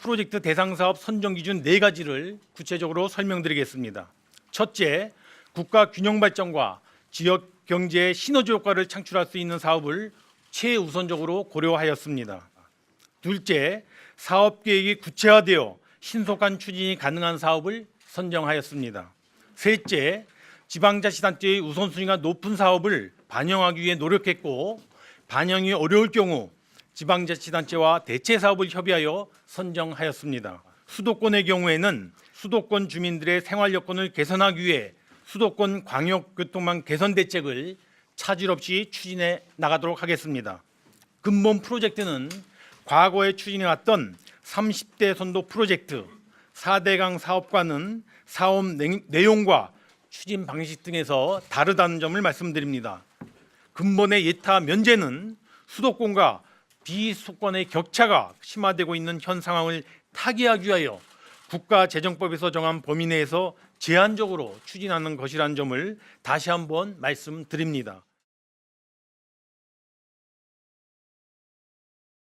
프로젝트 대상 사업 선정 기준 네 가지를 구체적으로 설명드리겠습니다. 첫째, 국가 균형 발전과 지역 경제의 시너지 효과를 창출할 수 있는 사업을 최우선적으로 고려하였습니다. 둘째, 사업 계획이 구체화되어 신속한 추진이 가능한 사업을 선정하였습니다. 셋째, 지방자치단체의 우선순위가 높은 사업을 반영하기 위해 노력했고 반영이 어려울 경우 지방자치단체와 대체 사업을 협의하여 선정하였습니다. 수도권의 경우에는 수도권 주민들의 생활 여건을 개선하기 위해 수도권 광역교통망 개선 대책을 차질 없이 추진해 나가도록 하겠습니다. 근본 프로젝트는 과거에 추진해왔던 30대 선도 프로젝트 4대강 사업과는 사업 내- 내용과 추진 방식 등에서 다르다는 점을 말씀드립니다. 근본의 예타 면제는 수도권과 비수도권의 격차가 심화되고 있는 현 상황을 타개하기 위하여 국가재정법에서 정한 범위 내에서 제한적으로 추진하는 것이라는 점을 다시 한번 말씀드립니다.